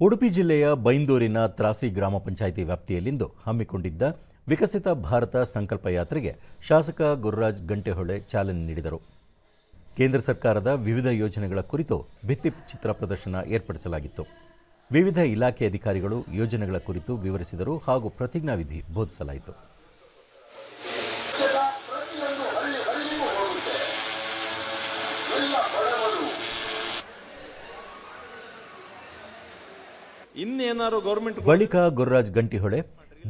ಉಡುಪಿ ಜಿಲ್ಲೆಯ ಬೈಂದೂರಿನ ತ್ರಾಸಿ ಗ್ರಾಮ ಪಂಚಾಯಿತಿ ವ್ಯಾಪ್ತಿಯಲ್ಲಿಂದು ಹಮ್ಮಿಕೊಂಡಿದ್ದ ವಿಕಸಿತ ಭಾರತ ಸಂಕಲ್ಪ ಯಾತ್ರೆಗೆ ಶಾಸಕ ಗುರುರಾಜ್ ಗಂಟೆಹೊಳೆ ಚಾಲನೆ ನೀಡಿದರು. ಕೇಂದ್ರ ಸರ್ಕಾರದ ವಿವಿಧ ಯೋಜನೆಗಳ ಕುರಿತು ಭಿತ್ತಿ ಚಿತ್ರ ಪ್ರದರ್ಶನ ಏರ್ಪಡಿಸಲಾಗಿತ್ತು. ವಿವಿಧ ಇಲಾಖೆ ಅಧಿಕಾರಿಗಳು ಯೋಜನೆಗಳ ಕುರಿತು ವಿವರಿಸಿದರು ಹಾಗೂ ಪ್ರತಿಜ್ಞಾವಿಧಿ ಬೋಧಿಸಲಾಯಿತು. ಇನ್ನೇನಾದ್ರು ಗೌರ್ಮೆಂಟ್ ಬಳಿಕ ಗುರುರಾಜ್ ಗಂಟಿಹೊಳೆ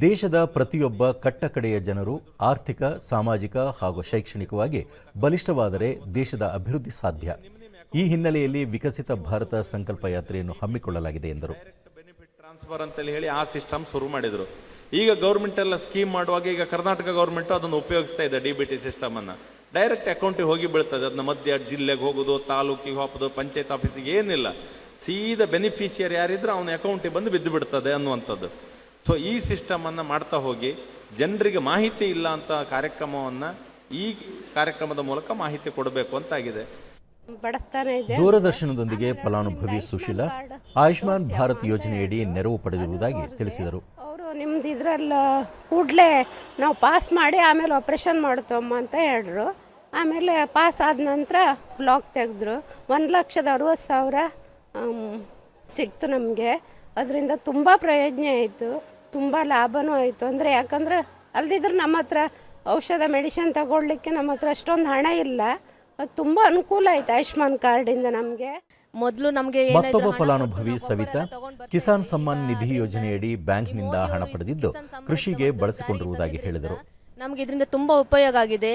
ದೇಶದ ಪ್ರತಿಯೊಬ್ಬ ಕಟ್ಟಕಡೆಯ ಜನರು ಆರ್ಥಿಕ ಸಾಮಾಜಿಕ ಹಾಗೂ ಶೈಕ್ಷಣಿಕವಾಗಿ ಬಲಿಷ್ಠವಾದರೆ ದೇಶದ ಅಭಿವೃದ್ಧಿ ಸಾಧ್ಯ. ಈ ಹಿನ್ನೆಲೆಯಲ್ಲಿ ವಿಕಸಿತ ಭಾರತ ಸಂಕಲ್ಪ ಯಾತ್ರೆಯನ್ನು ಹಮ್ಮಿಕೊಳ್ಳಲಾಗಿದೆ ಎಂದರು. ಬೆನಿಫಿಟ್ ಟ್ರಾನ್ಸ್ಫರ್ ಅಂತೇಳಿ ಹೇಳಿ ಆ ಸಿಸ್ಟಮ್ ಶುರು ಮಾಡಿದ್ರು. ಈಗ ಗೌರ್ಮೆಂಟ್ ಎಲ್ಲ ಸ್ಕೀಮ್ ಮಾಡುವಾಗ ಈಗ ಕರ್ನಾಟಕ ಗೌರ್ಮೆಂಟ್ ಅದನ್ನು ಉಪಯೋಗಿಸ್ತಾ ಇದೆ ಡಿ ಬಿ ಟಿ ಸಿಸ್ಟಮ್ ಅನ್ನ. ಡೈರೆಕ್ಟ್ ಅಕೌಂಟಿಗೆ ಹೋಗಿ ಬೀಳ್ತದೆ. ಅದನ್ನ ಮಧ್ಯ ಜಿಲ್ಲೆಗೆ ಹೋಗೋದು ತಾಲೂಕಿಗೆ ಹೋಗೋದು ಪಂಚಾಯತ್ ಆಫೀಸಿಗೆ ಏನಿಲ್ಲ. ಸೀದಾ ಬೆನಿಫಿಷಿಯರ್ ಯಾರಿದ್ರೆ ಅವನ ಅಕೌಂಟಿಗೆ ಬಂದು ಬಿದ್ದು ಬಿಡ್ತದೆ ಅನ್ನುವಂಥದ್ದು. ಸೊ ಈ ಸಿಸ್ಟಮ್ ಅನ್ನ ಮಾಡ್ತಾ ಹೋಗಿ ಜನರಿಗೆ ಮಾಹಿತಿ ಇಲ್ಲ ಅಂತ ಕಾರ್ಯಕ್ರಮವನ್ನ ಈ ಕಾರ್ಯಕ್ರಮದ ಮೂಲಕ ಮಾಹಿತಿ ಕೊಡಬೇಕು ಅಂತಾಗಿದೆ. ದೂರದರ್ಶನದೊಂದಿಗೆ ಫಲಾನುಭವಿ ಸುಶೀಲ ಆಯುಷ್ಮಾನ್ ಭಾರತ್ ಯೋಜನೆಯಡಿ ನೆರವು ಪಡೆದಿರುವುದಾಗಿ ತಿಳಿಸಿದರು. ಅವರು ನಿಮ್ದು ಇದ್ರಲ್ಲಿ ಕೂಡಲೇ ನಾವು ಪಾಸ್ ಮಾಡಿ ಆಮೇಲೆ ಆಪ್ರೇಷನ್ ಮಾಡ್ತಮ್ಮ ಅಂತ ಹೇಳಿದ್ರು ಆಮೇಲೆ ಪಾಸ್ ಆದ ನಂತರ ಬ್ಲಾಕ್ ತೆಗೆದ್ರು. ಒಂದು ಲಕ್ಷದ ಅರವತ್ತು ಸಾವಿರ ಸಿಕ್ತು ನಮಗೆ. ಅದರಿಂದ ತುಂಬ ಪ್ರಯೋಜನ ಆಯಿತು. ತುಂಬ ಲಾಭನೂ ಆಯಿತು. ಅಂದರೆ ಯಾಕಂದ್ರೆ ಅಲ್ದಿದ್ರೆ ನಮ್ಮ ಹತ್ರ ಔಷಧ ಮೆಡಿಸಿನ್ ತಗೊಳ್ಳಿಕ್ಕೆ ನಮ್ಮ ಹತ್ರ ಅಷ್ಟೊಂದು ಹಣ ಇಲ್ಲ. ಅದು ತುಂಬ ಅನುಕೂಲ ಆಯ್ತು ಆಯುಷ್ಮಾನ್ ಕಾರ್ಡಿಂದ ನಮಗೆ. ಮೊದಲು ನಮಗೆ ಮತ್ತೊಬ್ಬ ಫಲಾನುಭವಿ ಸವಿತಾ ಕಿಸಾನ್ ಸಮ್ಮಾನ್ ನಿಧಿ ಯೋಜನೆಯಡಿ ಬ್ಯಾಂಕ್ನಿಂದ ಹಣ ಪಡೆದಿದ್ದು ಕೃಷಿಗೆ ಬಳಸಿಕೊಂಡಿರುವುದಾಗಿ ಹೇಳಿದರು. ನಮಗೆ ಇದರಿಂದ ತುಂಬ ಉಪಯೋಗ ಆಗಿದೆ.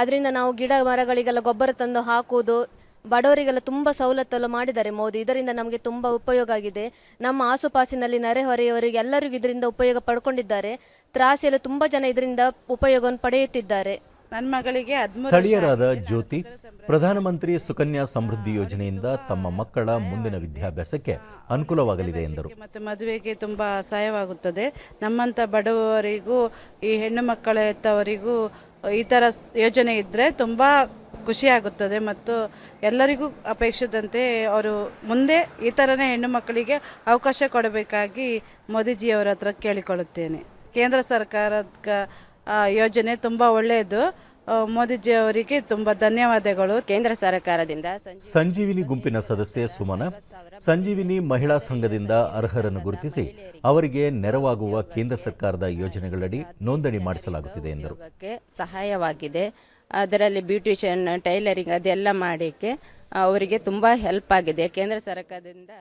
ಅದರಿಂದ ನಾವು ಗಿಡ ಮರಗಳಿಗೆಲ್ಲ ಗೊಬ್ಬರ ತಂದು ಹಾಕುವುದು ಬಡವರಿಗೆಲ್ಲ ತುಂಬಾ ಸವಲತ್ತೆಲ್ಲ ಮಾಡಿದ್ದಾರೆ ಮೋದಿ. ಇದರಿಂದ ನಮಗೆ ತುಂಬಾ ಉಪಯೋಗ ಆಗಿದೆ. ನಮ್ಮ ಆಸುಪಾಸಿನಲ್ಲಿ ನೆರೆಹೊರೆಯವರಿಗೆ ಎಲ್ಲರಿಗೂ ಇದರಿಂದ ಉಪಯೋಗ ಪಡ್ಕೊಂಡಿದ್ದಾರೆ. ತ್ರಾಸಿಯಲ್ಲಿ ತುಂಬಾ ಜನ ಇದರಿಂದ ಉಪಯೋಗವನ್ನು ಪಡೆಯುತ್ತಿದ್ದಾರೆ. ನನ್ನ ಮಗಳಿಗೆ ಸ್ಥಳೀಯರಾದ ಜ್ಯೋತಿ ಪ್ರಧಾನಮಂತ್ರಿ ಸುಕನ್ಯಾ ಸಮೃದ್ಧಿ ಯೋಜನೆಯಿಂದ ತಮ್ಮ ಮಕ್ಕಳ ಮುಂದಿನ ವಿದ್ಯಾಭ್ಯಾಸಕ್ಕೆ ಅನುಕೂಲವಾಗಲಿದೆ ಎಂದರು. ಮತ್ತು ಮದುವೆಗೆ ತುಂಬ ಸಹಾಯವಾಗುತ್ತದೆ. ನಮ್ಮಂಥ ಬಡವರಿಗೂ ಈ ಹೆಣ್ಣು ಮಕ್ಕಳ ಹೆತ್ತವರಿಗೂ ಈ ಥರ ಯೋಜನೆ ಇದ್ದರೆ ತುಂಬ ಖುಷಿಯಾಗುತ್ತದೆ ಮತ್ತು ಎಲ್ಲರಿಗೂ ಅಪೇಕ್ಷಿಸಿದಂತೆ ಅವರು ಮುಂದೆ ಈ ಥರನೇ ಹೆಣ್ಣು ಮಕ್ಕಳಿಗೆ ಅವಕಾಶ ಕೊಡಬೇಕಾಗಿ ಮೋದಿಜಿಯವರ ಹತ್ರ ಕೇಳಿಕೊಳ್ಳುತ್ತೇನೆ. ಕೇಂದ್ರ ಸರ್ಕಾರದ ಕ- ಯೋಜನೆ ತುಂಬ ಒಳ್ಳೆಯದು. ಮೋದಿಜಿ ಅವರಿಗೆ ತುಂಬ ಧನ್ಯವಾದಗಳು. ಕೇಂದ್ರ ಸರ್ಕಾರದಿಂದ ಸಂಜೀವಿನಿ ಗುಂಪಿನ ಸದಸ್ಯೆ ಸುಮನ ಸಂಜೀವಿನಿ ಮಹಿಳಾ ಸಂಘದಿಂದ ಅರ್ಹರನ್ನು ಗುರುತಿಸಿ ಅವರಿಗೆ ನೆರವಾಗುವ ಕೇಂದ್ರ ಸರ್ಕಾರದ ಯೋಜನೆಗಳಡಿ ನೋಂದಣಿ ಮಾಡಿಸಲಾಗುತ್ತಿದೆ ಎಂದರು. ಸಹಾಯವಾಗಿದೆ. ಅದರಲ್ಲಿ ಬ್ಯೂಟಿಷಿಯನ್ ಟೈಲರಿಂಗ್ ಅದೆಲ್ಲ ಮಾಡಲಿಕ್ಕೆ ಅವರಿಗೆ ತುಂಬ ಹೆಲ್ಪ್ ಆಗಿದೆ. ಕೇಂದ್ರ ಸರ್ಕಾರದಿಂದ